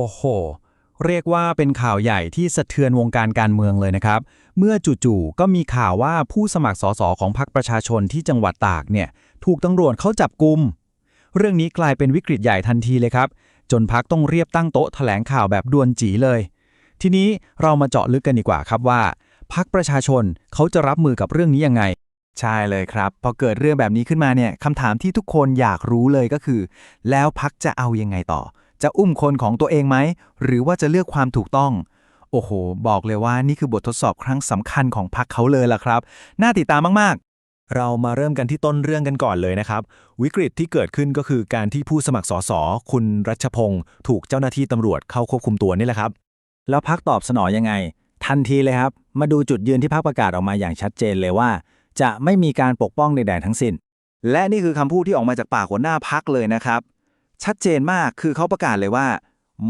โอ้โห เรียกว่าเป็นข่าวใหญ่ที่สะเทือนวงการการเมืองเลยนะครับ เมื่อจู่ๆก็มีข่าวว่าผู้สมัครสสของพรรคประชาชนที่จังหวัดตากเนี่ย ถูกตำรวจเขาจับกุม เรื่องนี้กลายเป็นวิกฤตใหญ่ทันทีเลยครับ จนพักต้องเรียบตั้งโต๊ะแถลงข่าวแบบด่วนจีเลย ทีนี้เรามาเจาะลึกกันดีกว่าครับว่าพักประชาชนเขาจะรับมือกับเรื่องนี้ยังไงใช่เลยครับ พอเกิดเรื่องแบบนี้ขึ้นมาเนี่ยคำถามที่ทุกคนอยากรู้เลยก็คือ แล้วพักจะเอายังไงต่อ จะอุ้มคนของตัวเองไหม หรือว่าจะเลือกความถูกต้อง โอ้โห บอกเลยว่านี่คือบททดสอบครั้งสำคัญของพักเขาเลยล่ะครับ น่าติดตามมาก ๆเรามาเริ่มกันที่ต้นเรื่องกันก่อนเลยนะครับ วิกฤตที่เกิดขึ้นก็คือการที่ผู้สมัครสสคุณรัชพงศ์ถูกเจ้าหน้าที่ตำรวจเข้าควบคุมตัวนี่แหละครับ แล้วพักตอบสนองยังไง ทันทีเลยครับ มาดูจุดยืนที่พักประกาศออกมาอย่างชัดเจนเลยว่า จะไม่มีการปกป้องใดๆทั้งสิ้น และนี่คือคำพูดที่ออกมาจากปากหัวหน้าพักเลยนะครับ ชัดเจนมากคือเขาประกาศเลยว่า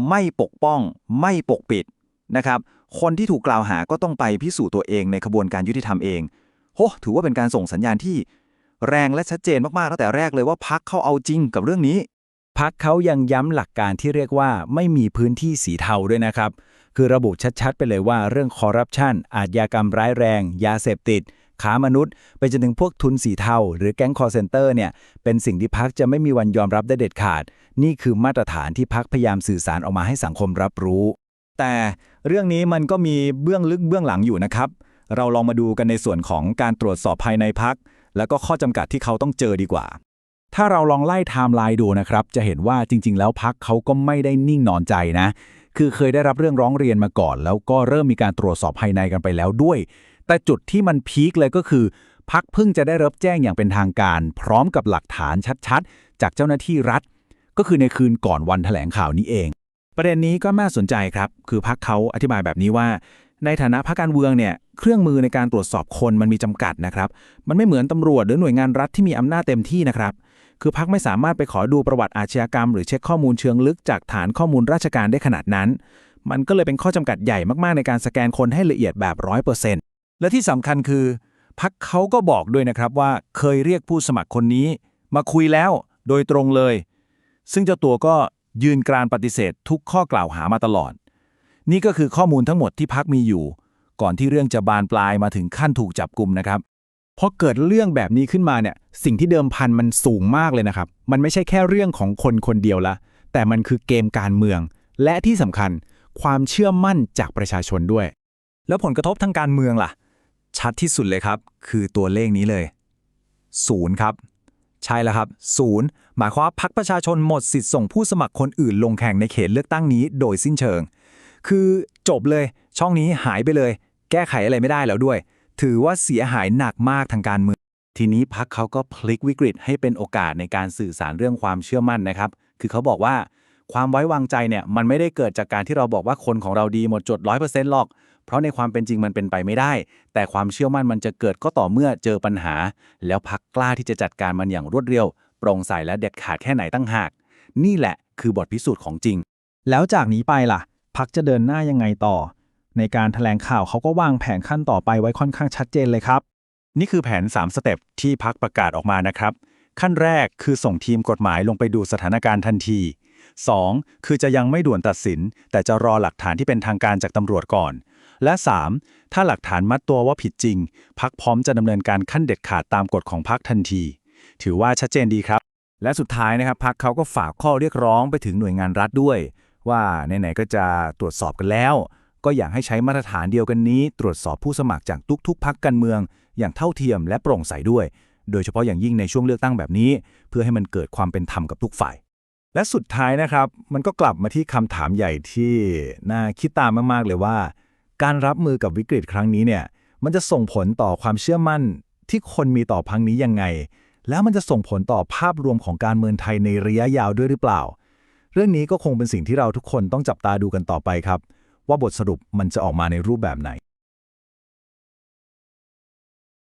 ไม่ปกป้อง ไม่ปกปิดนะครับ คนที่ถูกกล่าวหาก็ต้องไปพิสูจน์ตัวเองในขบวนการยุติธรรมเองโหถือว่าเป็นการส่งสัญญาณที่แรงและชัดเจนมากๆตั้งแต่แรกเลยว่าพักเขาเอาจริงกับเรื่องนี้ พักเขายังย้ำหลักการที่เรียกว่าไม่มีพื้นที่สีเทาด้วยนะครับ คือระบุชัดๆ ไปเลยว่าเรื่องคอร์รัปชันอาชญากรรมร้ายแรง ยาเสพติด ค้ามนุษย์ ไปจนถึงพวกทุนสีเทาหรือแก๊งคอร์เซนเตอร์เนี่ยเป็นสิ่งที่พักจะไม่มีวันยอมรับได้เด็ดขาด นี่คือมาตรฐานที่พักพยายามสื่อสารออกมาให้สังคมรับรู้ แต่เรื่องนี้มันก็มีเบื้องลึกเบื้องหลังอยู่นะครับ เราลองมาดูกันในส่วนของการตรวจสอบภายในพักแล้วก็ข้อจำกัดที่เขาต้องเจอดีกว่า ถ้าเราลองไล่ไทม์ไลน์ดูนะครับ จะเห็นว่าจริง ๆ แล้วพักเขาก็ไม่ได้นิ่งนอนใจนะ คือเคยได้รับเรื่องร้องเรียนมาก่อน แล้วก็เริ่มมีการตรวจสอบภายในกันไปแล้วด้วย แต่จุดที่มันพีคเลยก็คือพักเพิ่งจะได้รับแจ้งอย่างเป็นทางการ พร้อมกับหลักฐานชัดๆ จากเจ้าหน้าที่รัฐ ก็คือในคืนก่อนวันแถลงข่าวนี้เอง ประเด็นนี้ก็น่าสนใจครับ คือพักเขาอธิบายแบบนี้ว่า ในฐานะพักการเมืองเนี่ยเครื่องมือในการตรวจสอบคนมันมีจำกัดนะครับ มันไม่เหมือนตำรวจหรือหน่วยงานรัฐที่มีอำนาจเต็มที่นะครับ คือพักไม่สามารถไปขอดูประวัติอาชญากรรม หรือเช็คข้อมูลเชิงลึกจากฐานข้อมูลราชการได้ขนาดนั้น มันก็เลยเป็นข้อจำกัดใหญ่มากๆในการสแกนคนให้ละเอียดแบบร้อยเปอร์เซ็นต์ และที่สำคัญคือพักเขาก็บอกด้วยนะครับว่าเคยเรียกผู้สมัครคนนี้ มาคุยแล้วโดยตรงเลย ซึ่งเจ้าตัวก็ยืนกรานปฏิเสธทุกข้อกล่าวหามาตลอด นี่ก็คือข้อมูลทั้งหมดที่พักมีอยู่ ก่อนที่เรื่องจะบานปลายมาถึงขั้นถูกจับกลุ่มนะครับพอเกิดเรื่องแบบนี้ขึ้นมาเนี่ยสิ่งที่เดิมพันมันสูงมากเลยนะครับ มันไม่ใช่แค่เรื่องของคนคนเดียวละ แต่มันคือเกมการเมือง และที่สำคัญความเชื่อมั่นจากประชาชนด้วย แล้วผลกระทบทางการเมืองล่ะ ชัดที่สุดเลยครับ คือตัวเลขนี้เลยศูนย์ครับ ใช่แล้วครับศูนย์หมายความว่าพรรคประชาชนหมดสิทธิ์ส่งผู้สมัครคนอื่นลงแข่งในเขตเลือกตั้งนี้โดยสิ้นเชิง คือจบเลยช่องนี้หายไปเลย แก้ไขอะไรไม่ได้แล้วด้วย ถือว่าเสียหายหนักมากทางการเมืองทีนี้พักเขาก็พลิกวิกฤตให้เป็นโอกาสในการสื่อสารเรื่องความเชื่อมั่นนะครับ คือเขาบอกว่าความไว้วางใจเนี่ยมันไม่ได้เกิดจากการที่เราบอกว่าคนของเราดีหมดจดร้อยเปอร์เซ็นต์หรอก เพราะในความเป็นจริงมันเป็นไปไม่ได้ แต่ความเชื่อมั่นมันจะเกิดก็ต่อเมื่อเจอปัญหา แล้วพักกล้าที่จะจัดการมันอย่างรวดเร็วโปร่งใสและเด็ดขาดแค่ไหนตั้งหาก นี่แหละคือบทพิสูจน์ของจริง แล้วจากนี้ไปล่ะ พักจะเดินหน้ายังไงต่อ ในการแถลงข่าวเขาก็วางแผนขั้นต่อไปไว้ค่อนข้างชัดเจนเลยครับ นี่คือแผน 3 สเต็ปที่พักประกาศออกมานะครับ ขั้นแรกคือส่งทีมกฎหมายลงไปดูสถานการณ์ทันที 2. คือจะยังไม่ด่วนตัดสิน แต่จะรอหลักฐานที่เป็นทางการจากตำรวจก่อน และ 3. ถ้าหลักฐานมัดตัวว่าผิดจริง พักพร้อมจะดำเนินการขั้นเด็ดขาดตามกฎของพักทันที ถือว่าชัดเจนดีครับ และสุดท้ายนะครับพักเขาก็ฝากข้อเรียกร้องไปถึงหน่วยงานรัฐด้วย ว่าไหนๆก็จะตรวจสอบกันแล้ว ก็อยากให้ใช้มาตรฐานเดียวกันนี้ ตรวจสอบผู้สมัครจากทุกๆพักการเมือง อย่างเท่าเทียมและโปร่งใสด้วยโดยเฉพาะอย่างยิ่งในช่วงเลือกตั้งแบบนี้ เพื่อให้มันเกิดความเป็นธรรมกับทุกฝ่าย และสุดท้ายนะครับ มันก็กลับมาที่คำถามใหญ่ที่น่าคิดตามมากๆเลยว่า การรับมือกับวิกฤตครั้งนี้เนี่ยมันจะส่งผลต่อความเชื่อมั่นที่คนมีต่อพังนี้ยังไง แล้วมันจะส่งผลต่อภาพรวมของการเมืองไทยในระยะยาวด้วยหรือเปล่า เรื่องนี้ก็คงเป็นสิ่งที่เราทุกคนต้องจับตาดูกันต่อไปครับ ว่าบทสรุปมันจะออกมาในรูปแบบไหน